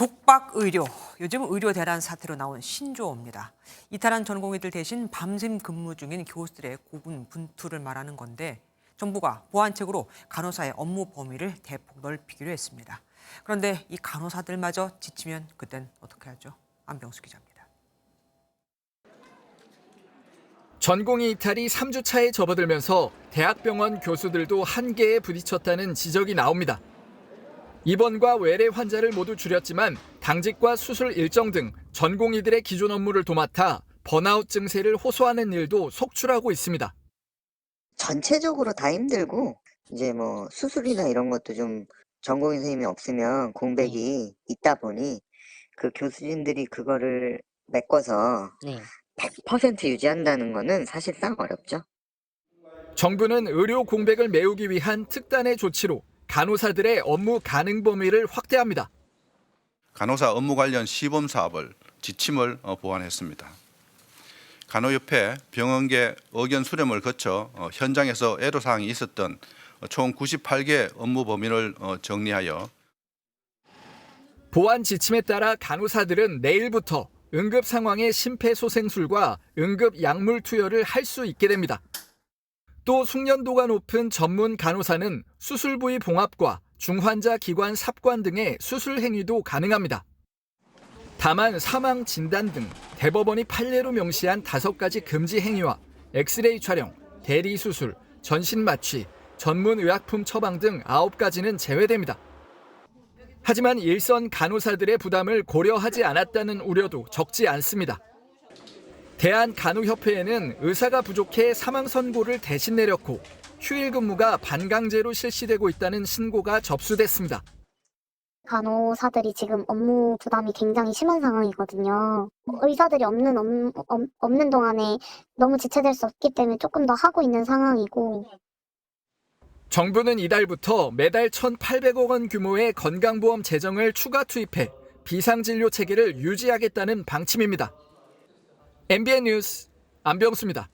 독박 의료. 요즘 의료 대란 사태로 나온 신조어입니다. 이탈한 전공의들 대신 밤샘 근무 중인 교수들의 고군 분투를 말하는 건데 정부가 보완책으로 간호사의 업무 범위를 대폭 넓히기로 했습니다. 그런데 이 간호사들마저 지치면 그땐 어떻게 하죠? 안병수 기자입니다. 전공의 이탈이 3주 차에 접어들면서 대학병원 교수들도 한계에 부딪혔다는 지적이 나옵니다. 입원과 외래 환자를 모두 줄였지만 당직과 수술 일정 등 전공의들의 기존 업무를 도맡아 번아웃 증세를 호소하는 일도 속출하고 있습니다. 전체적으로 다 힘들고 이제 뭐 수술이나 이런 것도 좀 전공의 선생님이 없으면 공백이 있다 보니 그 교수진들이 그거를 메꿔서 네. 100% 유지한다는 거는 사실상 어렵죠. 정부는 의료 공백을 메우기 위한 특단의 조치로 간호사들의 업무 가능 범위를 확대합니다. 간호사 업무 관련 시범 사업을 지침을 어, 보완했습니다. 간호협회 병원계 의견 수렴을 거쳐 어, 현장에서 애로사항이 있었던 어, 총 98개 업무 범위를 어, 정리하여 보안 지침에 따라 간호사들은 내일부터 응급 상황의 심폐소생술과 응급 약물 투여를 할 수 있게 됩니다. 또 숙련도가 높은 전문 간호사는 수술 부위 봉합과 중환자 기관 삽관 등의 수술 행위도 가능합니다. 다만 사망 진단 등 대법원이 판례로 명시한 다섯 가지 금지 행위와 엑스레이 촬영, 대리 수술, 전신 마취, 전문 의약품 처방 등 아홉 가지는 제외됩니다. 하지만 일선 간호사들의 부담을 고려하지 않았다는 우려도 적지 않습니다. 대한간호협회에는 의사가 부족해 사망 선고를 대신 내렸고 휴일 근무가 반강제로 실시되고 있다는 신고가 접수됐습니다. 간호사들이 지금 업무 부담이 굉장히 심한 상황이거든요. 의사들이 없는, 업, 업, 없는 동안에 너무 지체될 수 없기 때문에 조금 더 하고 있는 상황이고, 정부는 이달부터 매달 1,800억 원 규모의 건강보험 재정을 추가 투입해 비상진료 체계를 유지하겠다는 방침입니다. MBN 뉴스 안병수입니다.